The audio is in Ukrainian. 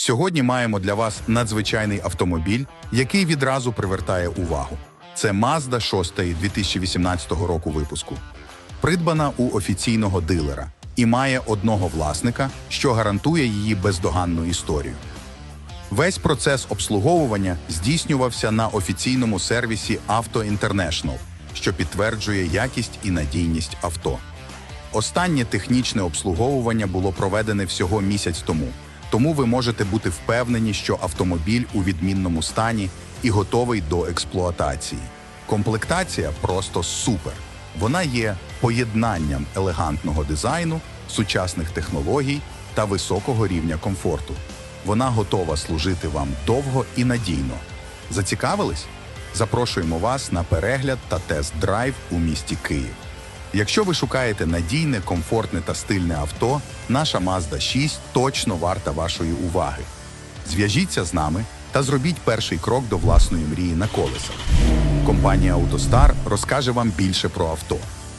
Сьогодні маємо для вас надзвичайний автомобіль, який відразу привертає увагу. Це Mazda 6 2018 року випуску. Придбана у офіційного дилера і має одного власника, що гарантує її бездоганну історію. Весь процес обслуговування здійснювався на офіційному сервісі Auto International, що підтверджує якість і надійність авто. Останнє технічне обслуговування було проведене всього місяць тому, тому ви можете бути впевнені, що автомобіль у відмінному стані і готовий до експлуатації. Комплектація просто супер. Вона є поєднанням елегантного дизайну, сучасних технологій та високого рівня комфорту. Вона готова служити вам довго і надійно. Зацікавились? Запрошуємо вас на перегляд та тест-драйв у місті Київ. Якщо ви шукаєте надійне, комфортне та стильне авто, наша Mazda 6 точно варта вашої уваги. Зв'яжіться з нами та зробіть перший крок до власної мрії на колесах. Компанія «АвтоСтар» розкаже вам більше про авто.